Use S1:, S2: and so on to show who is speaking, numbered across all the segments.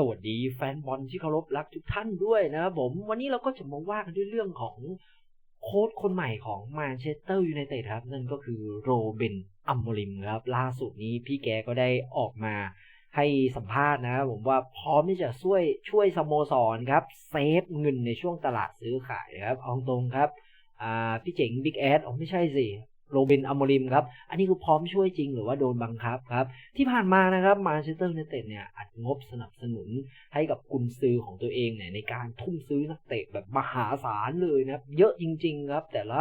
S1: สวัสดีแฟนบอลที่เคารพรักทุกท่านด้วยนะครับผม วันนี้เราก็จะมาว่ากันด้วยเรื่องของโค้ชคนใหม่ของแมนเชสเตอร์ยูไนเต็ดครับ นั่นก็คือโรเบนอัมโมริมครับ ล่าสุดนี้พี่แกก็ได้ออกมาให้สัมภาษณ์นะครับผมว่าพร้อมที่จะช่วยช่วยสโมสรครับ เซฟเงินในช่วงตลาดซื้อขายครับเอาตรงครับ อ่าพี่เจ๋งบิ๊กแอดอ๋อไม่ใช่สิ โรบินอมโมริมครับ อันนี้คือพร้อมช่วยจริงหรือว่าโดนบังคับครับ ที่ผ่านมานะครับมาเชสเตอร์ยูไนเต็ดเนี่ยอัดงบสนับสนุนให้กับกุนซือของตัวเองเนี่ยในการทุ่มซื้อนักเตะแบบมหาศาลเลยนะครับ เยอะจริง ๆ ครับ แต่ละ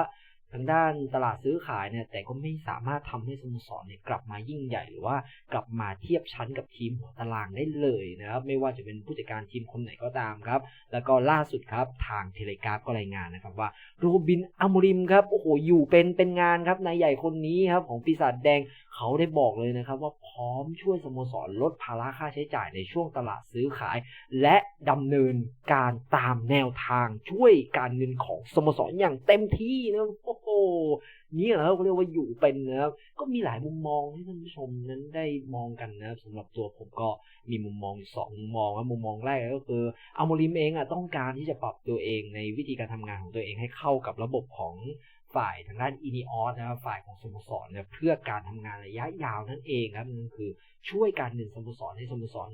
S1: ทางด้านตลาดซื้อขายเนี่ยแต่ก็ไม่สามารถทำให้สโมสรเนี่ยกลับมายิ่งใหญ่หรือว่ากลับมาเทียบชั้นกับทีมหัวตารางได้เลยนะครับไม่ว่าจะเป็นผู้จัดการทีมคนไหนก็ตามครับ แล้วก็ล่าสุดครับทางเทเลกราฟก็รายงานนะครับว่าโรบินอมริมครับโอ้โหอยู่เป็นเป็นงานครับนายใหญ่คนนี้ครับของปีศาจแดงเขาได้บอกเลยนะครับว่าพร้อมช่วยสโมสรลดภาระค่าใช้จ่ายในช่วงตลาดซื้อขาย และดำเนินการตามแนวทางช่วยการเงินของสโมสรอย่างเต็มที่นะโอ้โหนี่เหรอเขาเรียกว่าอยู่เป็นนะครับก็มีหลายมุมมองที่ท่านผู้ชมนั้นได้มองกันนะครับสำหรับตัวผมก็มีมุมมองสองมุมมองว่ามุมมองแรกก็คืออัลโมริมเองอะต้องการที่จะปรับตัวเองในวิธีการทำงานของตัวเองให้เข้ากับระบบของฝ่ายทางด้านอีนิออสนะครับฝ่ายของสโมสรเนี่ยเพื่อการทำงานระยะยาวนั่นเองครับนั่นคือช่วยการเงินสโมสรให้สโมสร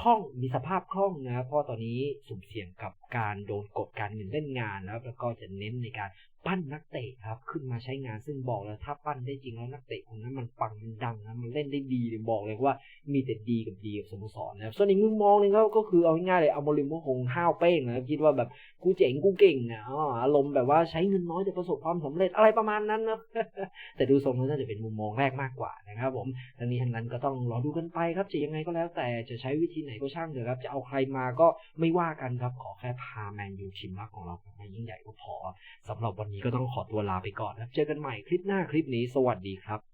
S1: คล่องมีสภาพคล่องนะครับเพราะตอนนี้สุ่มเสี่ยงกับการโดนกดการเงินเล่นงานนะครับแล้วก็จะเน้นในการ ปั้นนักเตะครับ ขึ้นมาใช้งานซึ่งบอกแล้วถ้าปั้นได้จริงแล้วนักเตะคนนั้นมันปังมันดังนะมันเล่นได้ดีเลยบอกเลยว่ามีแต่ดีกับดีกับสโมสรนะครับส่วนอีกมุมมองหนึงก็คือเอาง่ายๆเลยเอาโมริมก็คงห้าวเป้งนะคิดว่าแบบกูเจ๋งกูเก่งนะอ๋ออารมณ์แบบว่าใช้เงินน้อยแต่ประสบความสำเร็จอะไรประมาณนั้นนะแต่ดูทรงแล้วน่าจะเป็นมุมมองแรกมากกว่านะครับ ผมทั้งนี้ทั้งนั้นก็ต้องรอดูกันไปครับจะยังไงก็แล้ว แต่จะใช้วิธีไหนก็ช่างเถอะครับ จะเอาใครมาก็ไม่ว่ากันครับขอแค่พาแมนยูทีมรักของเรามายิ่งใหญ่ก็พอสำหรับวันนี้ก็ต้องขอตัวลาไปก่อนครับเจอกันใหม่คลิปหน้าคลิปนี้สวัสดีครับ